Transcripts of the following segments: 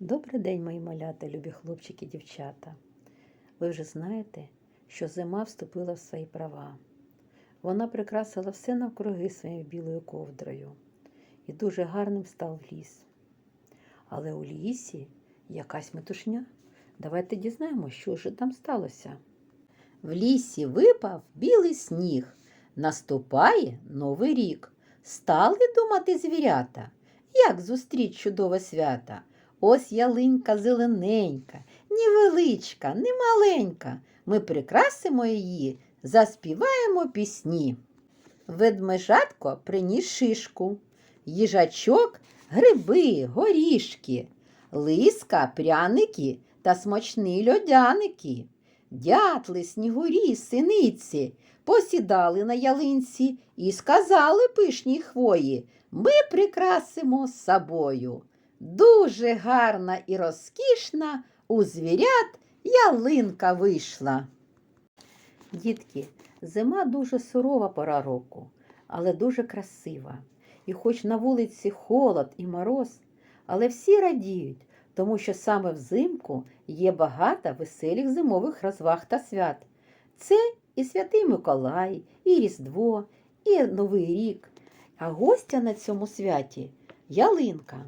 Добрий день, мої малята, любі хлопчики і дівчата. Ви вже знаєте, що зима вступила в свої права. Вона прикрасила все навкруги своєю білою ковдрою, і дуже гарним став ліс. Але у лісі якась метушня. Давайте дізнаємося, що ж там сталося. В лісі випав білий сніг. Наступає новий рік. Стали думати звірята, як зустріч чудове свята. Ось ялинка зелененька, ні величка, ні маленька. Ми прикрасимо її, заспіваємо пісні. Ведмежатко приніс шишку, їжачок гриби, горішки, лиска, пряники та смачні льодяники. Дятли, снігурі, синиці посідали на ялинці і сказали пишній хвої ми прикрасимо з собою. Дуже гарна і розкішна у звірят ялинка вийшла. Дітки, зима дуже сурова пора року, але дуже красива. І хоч на вулиці холод і мороз, але всі радіють, тому що саме взимку є багато веселих зимових розваг та свят. Це і Святий Миколай, і Різдво, і Новий рік. А гостя на цьому святі ялинка.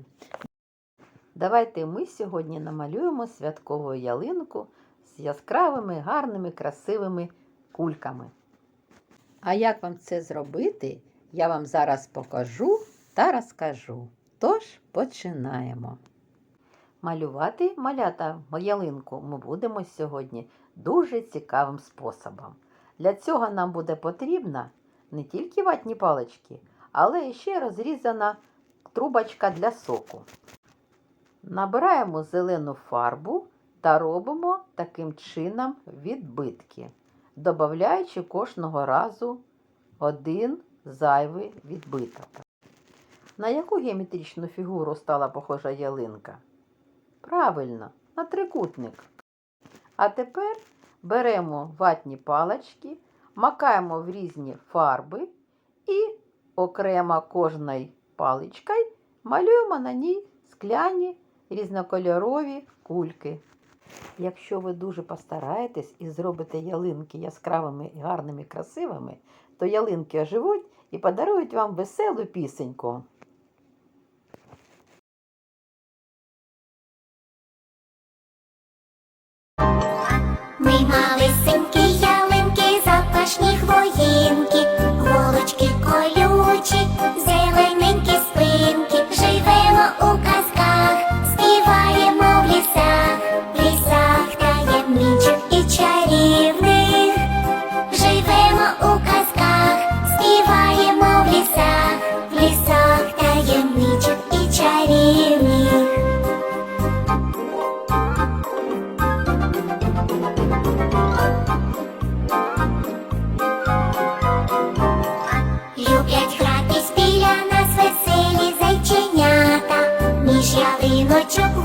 Давайте ми сьогодні намалюємо святкову ялинку з яскравими, гарними, красивими кульками. А як вам це зробити, я вам зараз покажу та розкажу. Тож починаємо. Малювати малята ялинку ми будемо сьогодні дуже цікавим способом. Для цього нам буде потрібна не тільки ватні палички, але ще розрізана трубочка для соку. Набираємо зелену фарбу та робимо таким чином відбитки, додаючи кожного разу один зайвий відбиток. На яку геометричну фігуру стала похожа ялинка? Правильно, на трикутник. А тепер беремо ватні палички, макаємо в різні фарби і окремо кожною паличкою малюємо на ній скляні різнокольорові кульки. Якщо ви дуже постараєтесь і зробите ялинки яскравими, гарними, красивими, то ялинки оживуть і подарують вам веселу пісеньку. hurt your